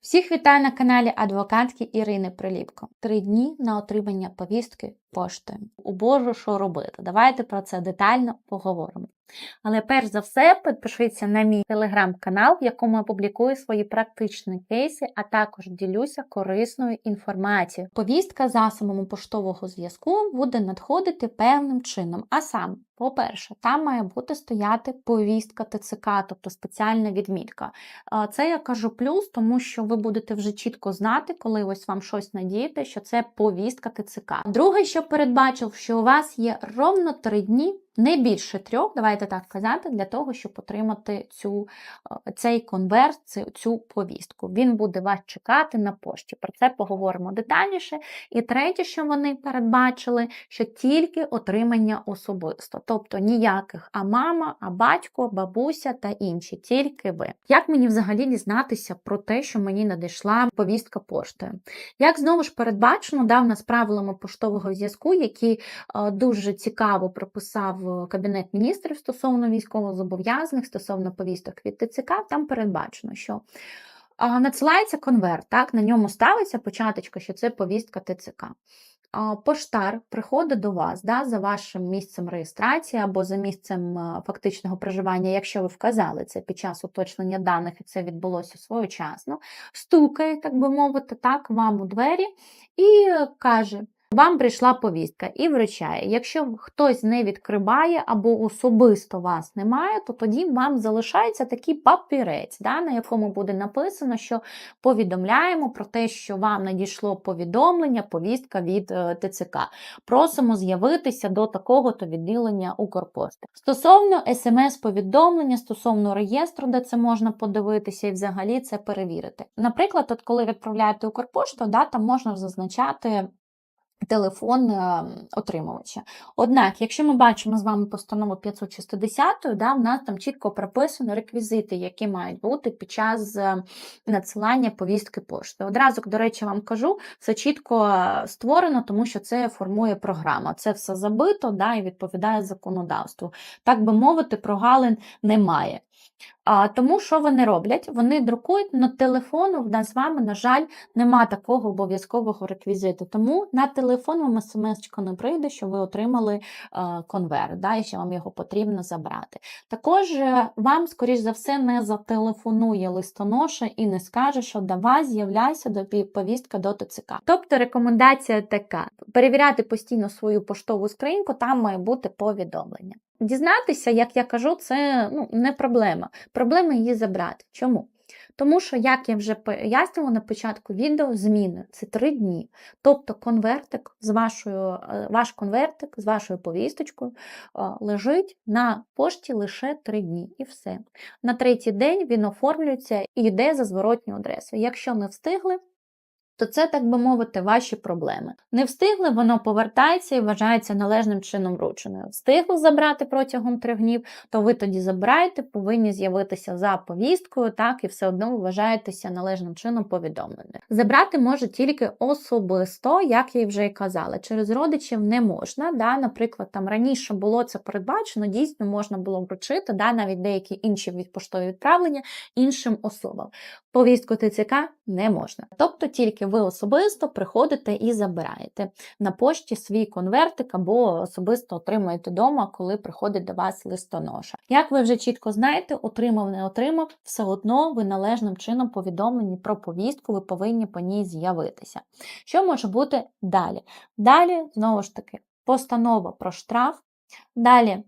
Всіх вітаю на каналі адвокатки Ірини Приліпко. Три дні на отримання повістки поштою. У що робити? Давайте про це детально поговоримо. Але перш за все, підпишіться на мій телеграм-канал, в якому я публікую свої практичні кейси, а також ділюся корисною інформацією. Повістка засобами поштового зв'язку буде надходити певним чином. А саме, по-перше, там має бути стояти повістка ТЦК, тобто спеціальна відмітка. Це я кажу плюс, тому що ви будете вже чітко знати, коли ось вам щось надієте, що це повістка ТЦК. Друге, що передбачив, що у вас є ровно три дні. Не більше трьох, давайте так казати, для того, щоб отримати цю, е, цей конверт, цю, повістку. Він буде вас чекати на пошті. Про це поговоримо детальніше. І третє, що вони передбачили, що тільки отримання особисто, тобто ніяких а мама, а батько, бабуся та інші, тільки ви. Як мені взагалі дізнатися про те, що мені надійшла повістка поштою? Як знову ж передбачено, дав нас правилами поштового зв'язку, які е, дуже цікаво прописав Кабінет міністрів стосовно військовозобов'язаних, стосовно повісток від ТЦК, там передбачено, що надсилається конверт, так, на ньому ставиться початочка, що це повістка ТЦК. Поштар приходить до вас да, за вашим місцем реєстрації або за місцем а, фактичного проживання, якщо ви вказали це під час уточнення даних, і це відбулося своєчасно, стукає, так би мовити, так, вам у двері і каже. Вам прийшла повістка і вручає. Якщо хтось не відкриває або особисто вас немає, то тоді вам залишається такий папірець, да, на якому буде написано, що повідомляємо про те, що вам надійшло повідомлення, повістка від е, ТЦК. Просимо з'явитися до такого-то відділення Укрпошти. Стосовно смс-повідомлення, стосовно реєстру, де це можна подивитися і взагалі це перевірити. Наприклад, от коли відправляєте Укрпошту, да, там можна зазначати телефон е, отримувача. Однак, якщо ми бачимо з вами постанову 560, да, в нас там чітко прописано реквізити, які мають бути під час е, надсилання повістки пошти. Одразу, до речі, вам кажу, все чітко е, створено, тому що це формує програма. Це все забито да, і відповідає законодавству. Так би мовити, прогалин немає. А, Тому що вони роблять? Вони друкують на телефону. В нас з вами, на жаль, нема такого обов'язкового реквізиту. Тому на телефон вам смс не прийде, що ви отримали а, конверт, да, і що вам його потрібно забрати. Також е, вам, скоріш за все, не зателефонує листоноша і не скаже, що давай з'являйся до повістка до ТЦК. Тобто рекомендація така: перевіряти постійно свою поштову скриньку, там має бути повідомлення. Дізнатися, як я кажу, це ну, не проблема. Проблема її забрати. Чому? Тому що, як я вже пояснювала на початку відео, зміни це три дні. Тобто конвертик з вашою, е, ваш конвертик з вашою повісточкою е, лежить на пошті лише три дні і все. На третій день він оформлюється і йде за зворотню адресу. Якщо не встигли, то це, так би мовити, ваші проблеми. Не встигли, воно повертається і вважається належним чином врученою. Встигли забрати протягом трьох днів, то ви тоді забираєте, повинні з'явитися за повісткою, так, і все одно вважаєтеся належним чином повідомленим. Забрати може тільки особисто, як я вже і казала, через родичів не можна. Да? Наприклад, там раніше було це передбачено, дійсно можна було вручити, да? навіть деякі інші поштові відправлення іншим особам. Повістку ТЦК не можна. Тобто тільки ви особисто приходите і забираєте на пошті свій конвертик або особисто отримуєте вдома, коли приходить до вас листоноша. Як ви вже чітко знаєте, отримав, не отримав, все одно ви належним чином повідомлені про повістку, ви повинні по ній з'явитися. Що може бути далі? Далі, знову ж таки, постанова про штраф. Далі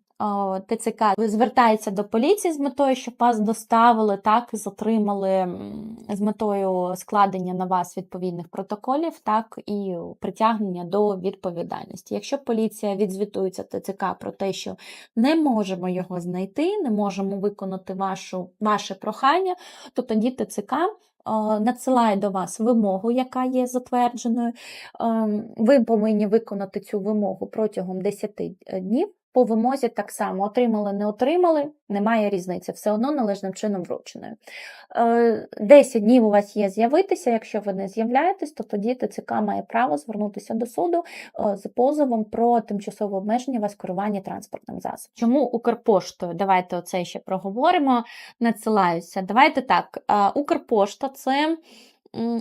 ТЦК звертається до поліції з метою, щоб вас доставили, так і затримали з метою складення на вас відповідних протоколів, так і притягнення до відповідальності. Якщо поліція відзвітується ТЦК про те, що не можемо його знайти, не можемо виконати вашу, ваше прохання, то тоді ТЦК. Надсилає до вас вимогу, яка є затвердженою. Ем, ви повинні виконати цю вимогу протягом 10 днів. По вимозі так само отримали, не отримали, немає різниці, все одно належним чином врученою. 10 е, днів у вас є з'явитися, якщо ви не з'являєтесь, то тоді ТЦК має право звернутися до суду е, з позовом про тимчасове обмеження вас керування транспортним засобом. Чому Укрпоштою? Давайте оце ще проговоримо, надсилаюся. Давайте так, е, Укрпошта це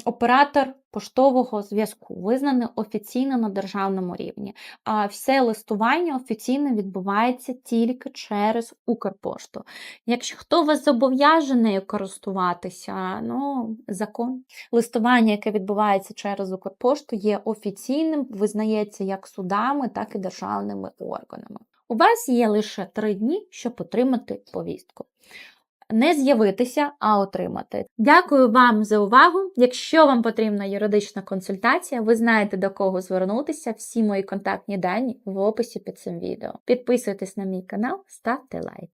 оператор поштового зв'язку, визнаний офіційно на державному рівні. А все листування офіційно відбувається тільки через Укрпошту. Якщо хто вас зобов'яже нею користуватися, ну закон. Листування, яке відбувається через Укрпошту, є офіційним, визнається як судами, так і державними органами. У вас є лише три дні, щоб отримати повістку. Не з'явитися, а отримати. Дякую вам за увагу. Якщо вам потрібна юридична консультація, ви знаєте до кого звернутися. Всі мої контактні дані в описі під цим відео. Підписуйтесь на мій канал, ставте лайк.